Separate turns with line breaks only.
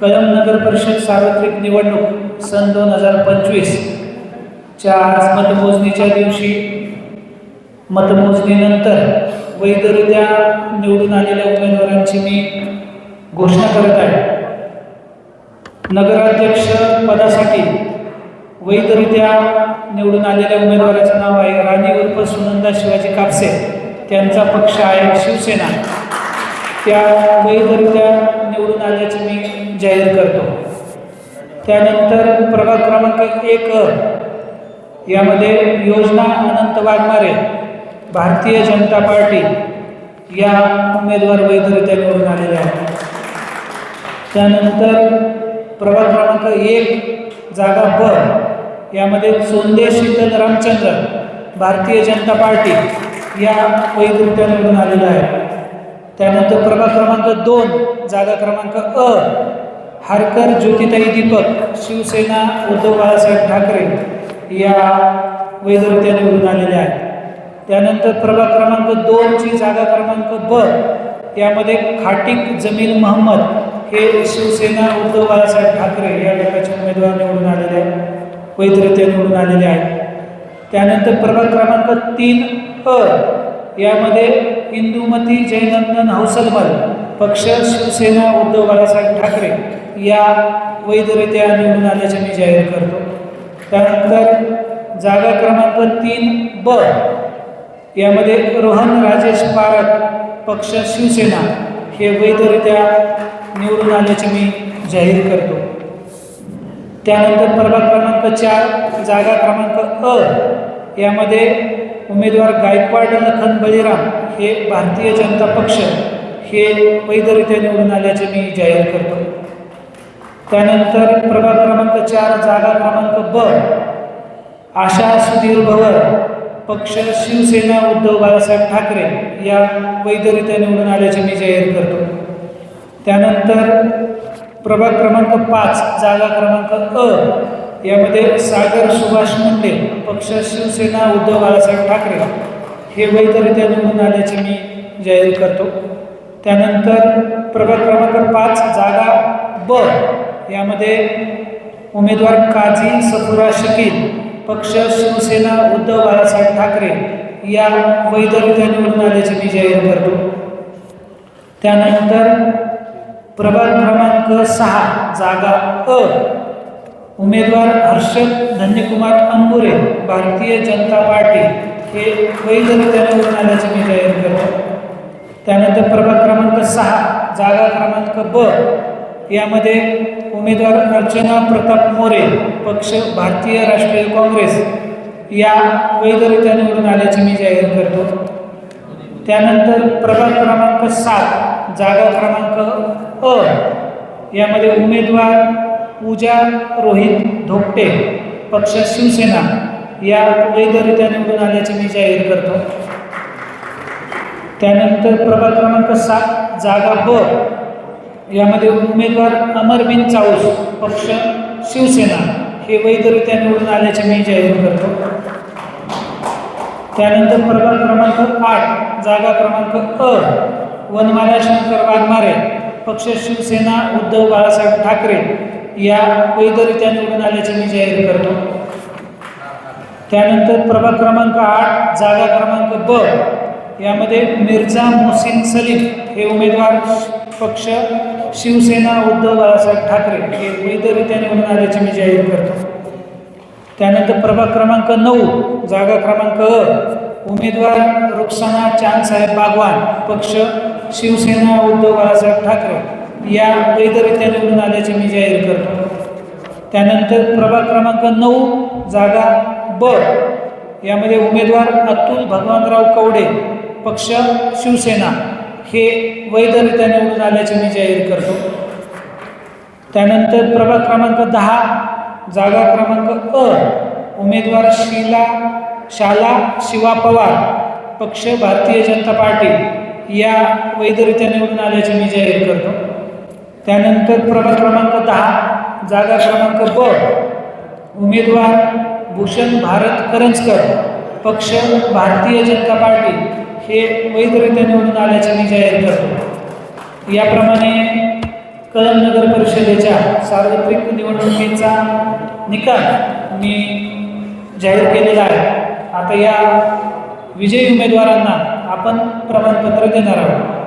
कळम नगर परिषद सार्वत्रिक निवडणूक सन दोन हजार पंचवीसच्या आज मतमोजणीच्या दिवशी मतमोजणीनंतर वैधरित्या निवडून आलेल्या उमेदवारांची मी घोषणा करत आहे. नगराध्यक्ष पदासाठी वैधरित्या निवडून आलेल्या उमेदवाराचं नाव आहे राणी उर्फ सुनंदा शिवाजी कापसे. त्यांचा पक्ष आहे शिवसेना. त्या वैधरित्या निवडून आल्याची मी जाहीर करतो. त्यानंतर प्रभाग क्रमांक एक यामध्ये योजना अनंत वाघमारे भारतीय जनता पार्टी या उमेदवार वैधरित्या निवडून आलेल्या आहेत. त्यानंतर प्रभाग क्रमांक एक जागा ब यामध्ये सोंदे शीतल रामचंद्र भारतीय जनता पार्टी या वैधरित्या निवडून आलेल्या आहेत. त्यानंतर प्रभाग क्रमांक दोन जागा क्रमांक अ हारकर ज्योतिताई दीपक शिवसेना उद्धव बाळासाहेब ठाकरे या वैधरित्या निवडून आलेल्या आहेत. त्यानंतर प्रभाग क्रमांक दोनची जागा क्रमांक ब यामध्ये खाटिक जमील महम्मद हे शिवसेना उद्धव बाळासाहेब ठाकरे या गटाचे उमेदवार निवडून आलेले आहेत. वैधरित्या निवडून आलेले आहेत. त्यानंतर प्रभाग क्रमांक तीन अ यामध्ये इंदुमती जयनंदन हौसलमल पक्ष शिवसेना उद्धव बाळासाहेब ठाकरे या वैधरित्या निवडून आल्याचे मी जाहीर करतो. त्यानंतर जागा क्रमांक तीन ब यामध्ये रोहन राजेश पारख पक्ष शिवसेना हे वैधरित्या निवडून आल्याचे मी जाहीर करतो. त्यानंतर प्रभाग क्रमांक चार जागा क्रमांक अ यामध्ये उमेदवार गायकवाड लखन बळीराम हे भारतीय जनता पक्ष हे वैधरित्या निवडून आल्याचे मी जाहीर करतो. त्यानंतर प्रभाग क्रमांक चार जागा क्रमांक ब आशा सुधीर भवर पक्ष शिवसेना उद्धव बाळासाहेब ठाकरे या वैधरित्या निवडून आल्याचे मी जाहीर करतो. त्यानंतर प्रभाग क्रमांक पाच जागा क्रमांक अ यामध्ये सागर सुभाष मुंडे पक्ष शिवसेना उद्धव बाळासाहेब ठाकरे हे वैधरित्या निवडून आल्याचे मी जाहीर करतो. त्यानंतर प्रभाग क्रमांक पाच जागा ब. यामध्ये उमेदवार काझी सफुरा शकील पक्ष शिवसेना उद्धव बाळासाहेब ठाकरे या वैधरित्या निवडून आल्याची मी जाहीर करतो. त्यानंतर प्रभाग क्रमांक सहा जागा अ. उमेदवार हर्षद धन्यकुमार अंबुरे भारतीय जनता पार्टी हे वैधरित्या निवडून आल्याचे मी जाहीर करतो. त्यानंतर प्रभाग क्रमांक सहा जागा क्रमांक ब. यामध्ये उमेदवार अर्चना प्रताप मोरे पक्ष भारतीय राष्ट्रीय काँग्रेस. या वैधरित्या निवडून आल्याची मी जाहीर करतो. त्यानंतर प्रभाग क्रमांक सात जागा क्रमांक अ. यामध्ये उमेदवार पूजा रोहित धोपटे पक्ष शिवसेना. या वैधरित्या निवडून आल्याची मी जाहीर करतो. त्यानंतर प्रभाग क्रमांक सात जागा ब. यामध्ये उमेदवार अमरबिन चाऊस पक्ष शिवसेना. हे वैधरित्या निवडून आल्याचे मी जाहीर करतो. त्यानंतर प्रभाग क्रमांक आठ जागा क्रमांक अ. वनमाला शंकर वाघमारे पक्ष शिवसेना उद्धव बाळासाहेब ठाकरे या वैधरित्या निवडून आल्याचे मी जाहीर करतो. त्यानंतर प्रभाग क्रमांक आठ जागा क्रमांक ब. यामध्ये मिर्झा मोहसिन सलीम हे उमेदवार पक्ष शिवसेना उद्धव बाळासाहेब ठाकरे हे वैधरित्या निवडून आल्याची मी जाहीर करतो. त्यानंतर प्रभाग क्रमांक नऊ जागा क्रमांक अ उमेदवार रुक्साना चांदसाहेब बागवान पक्ष शिवसेना उद्धव बाळासाहेब ठाकरे या वैधरित्या निवडून आल्याचे मी जाहीर करतो. त्यानंतर प्रभाग क्रमांक नऊ जागा ब यामध्ये उमेदवार अतुल भगवानराव कवडे पक्ष शिवसेना हे वैधरित्या निवडून आल्याचे मी जाहीर करतो. त्यानंतर प्रभाग क्रमांक दहा जागा क्रमांक अ उमेदवार शीला शाला शिवा पवार पक्ष भारतीय जनता पार्टी या वैधरित्या निवडून आल्याचे मी जाहीर करतो. त्यानंतर प्रभाग क्रमांक दहा जागा क्रमांक ब उमेदवार भूषण भारत करंजकर पक्ष भारतीय जनता पार्टी हे वैधरित्या निवडून आल्याचे मी जाहीर करतो. याप्रमाणे कळम नगर परिषदेच्या सार्वत्रिक निवडणुकीचा निकाल मी जाहीर केलेला आहे. आता या विजयी उमेदवारांना आपण प्रमाणपत्र देणार आहोत.